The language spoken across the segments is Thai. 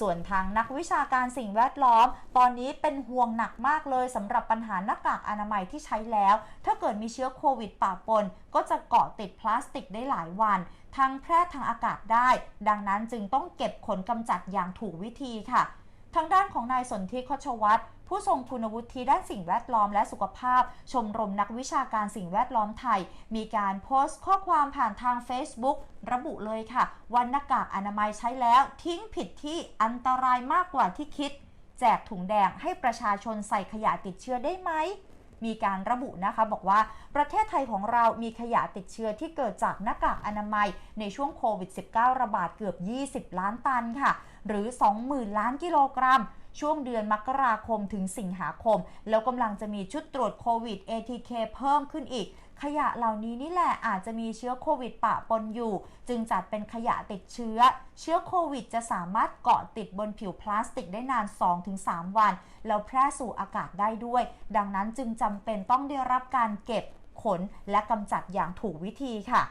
ส่วนทางนักวิชาการสิ่งแวดล้อม ตอนนี้เป็นห่วงหนักมากเลยสำหรับปัญหาหน้ากากอนามัยที่ใช้แล้ว ถ้าเกิดมีเชื้อโควิดปะปน ก็จะเกาะติดพลาสติกได้หลายวันทั้งแพร่ทางอากาศได้ ดังนั้นจึงต้องเก็บขนกำจัดอย่างถูกวิธีค่ะ ทางด้านของนายสนธิคชวัตร ผู้ทรงคุณวุฒิด้านสิ่งแวดล้อมและสุขภาพ ชมรมนักวิชาการสิ่งแวดล้อมไทย มีการโพสต์ข้อความผ่านทาง Facebook ระบุเลยค่ะว่าหน้ากากอนามัยใช้แล้วทิ้งผิดที่อันตรายมากกว่าที่คิด แจกถุงแดงให้ประชาชนใส่ขยะติดเชื้อได้ไหมมีการระบุนะคะบอกว่าประเทศไทยของเรามีขยะติดเชื้อที่เกิดจากหน้ากากอนามัย ในช่วงโควิด -19 ระบาดเกือบ 20 ล้านตันค่ะ หรือ 20,000 ล้านกิโลกรัม ช่วงเดือนมกราคมถึงสิงหาคม แล้วกำลังจะมีชุดตรวจโควิด ATK เพิ่มขึ้นอีก ขยะเหล่านี้นี่แหละอาจจะมีเชื้อโควิดปะปนอยู่ จึงจัดเป็นขยะติดเชื้อ เชื้อโควิดจะสามารถเกาะติดบนผิวพลาสติกได้นาน 2-3 วัน แล้วแพร่สู่อากาศได้ด้วย ดังนั้นจึงจำเป็นต้องได้รับการเก็บขนและกำจัดอย่างถูกวิธีค่ะ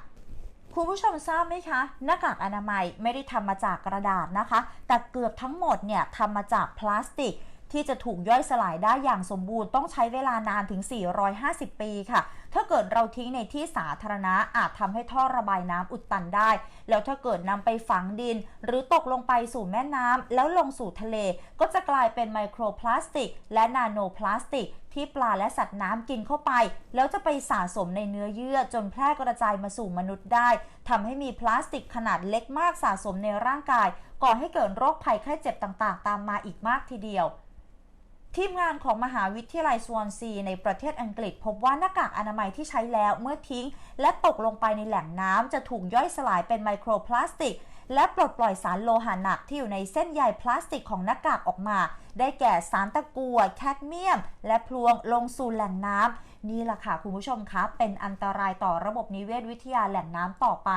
คุณผู้ชมทราบไหมคะ หน้ากากอนามัยไม่ได้ทำมาจากกระดาษนะคะ แต่เกือบทั้งหมดเนี่ยทำมาจากพลาสติกที่จะถูกย่อยสลายได้อย่างสมบูรณ์ต้องใช้เวลานานถึง 450 ปีค่ะ ถ้าเกิดเราทิ้งในที่สาธารณะอาจทำให้ท่อระบายน้ำอุดตันได้ แล้วถ้าเกิดนำไปฝังดิน หรือตกลงไปสู่แม่น้ำแล้วลงสู่ทะเล ก็จะกลายเป็นไมโครพลาสติก และนาโนพลาสติกที่ปลาและสัตว์น้ำกินเข้าไป แล้วจะไปสะสมในเนื้อเยื่อจนแพร่กระจายมาสู่มนุษย์ได้ทำให้มีพลาสติกขนาดเล็กมากสะสมในร่างกาย ก่อให้เกิดโรคภัยไข้เจ็บต่างๆ ตามมาอีกมากทีเดียวทีมงานของมหาวิทยาลัยสวอนซีในประเทศอังกฤษ พบว่าหน้ากากอนามัยที่ใช้แล้วเมื่อทิ้ง และตกลงไปในแหล่งน้ำจะถูกย่อยสลายเป็นไมโครพลาสติก และปลดปล่อยสารโลหะหนักที่อยู่ในเส้นใยพลาสติกของหน้ากากออกมา ได้แก่สารตะกั่วแคดเมียม และพลวงลงสู่แหล่งน้ำนี่แหละค่ะคุณผู้ชมคะเป็นอันตรายต่อระบบนิเวศวิทยาแหล่งน้ำต่อไป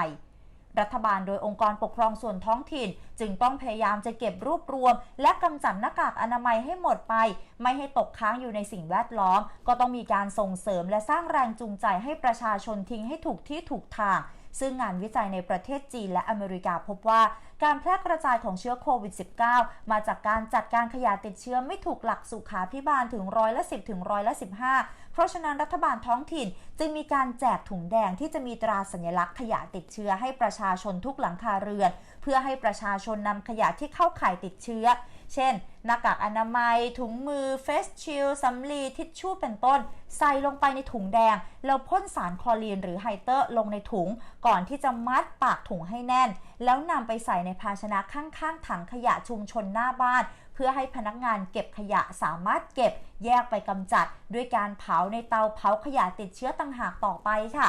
รัฐบาลโดยองค์กรปกครองส่วนท้องถิ่น จึงต้องพยายามจะเก็บรวบรวม และกำจัดหน้ากากอนามัยให้หมดไป ไม่ให้ตกค้างอยู่ในสิ่งแวดล้อม ก็ต้องมีการส่งเสริมและสร้างแรงจูงใจให้ประชาชนทิ้งให้ถูกที่ถูกทางซึ่งงานวิจัยในประเทศจีนและอเมริกาพบว่า การแพร่กระจายของเชื้อโควิด -19 มาจากการจัดการขยะติดเชื้อไม่ถูกหลักสุขาพิบาลถึงร้อยละ 10 ถึงร้อยละ 15 เพราะฉะนั้นรัฐบาลท้องถิ่น จึงมีการแจกถุงแดงที่จะมีตราสัญลักษณ์ขยะติดเชื้อให้ประชชาชนทุกหลังคาเรือน เพื่อให้ประชาชนนำขยะที่เข้าข่ายติดเชื้อ เช่น หน้ากากอนามัย ถุงมือ เฟสชิลสำลีทิชชู่เป็นต้น ใส่ลงไปในถุงแดง แล้วพ่นสารคลอรีนหรือไฮเตอร์ลงในถุง ก่อนที่จะมัดปากถุงให้แน่น แล้วนำไปใส่ในภาชนะข้างๆถังขยะชุมชนหน้าบ้านเพื่อให้พนักงานเก็บขยะสามารถเก็บแยกไปกำจัด ด้วยการเผาในเตาเผาขยะติดเชื้อต่างหากต่อไปค่ะ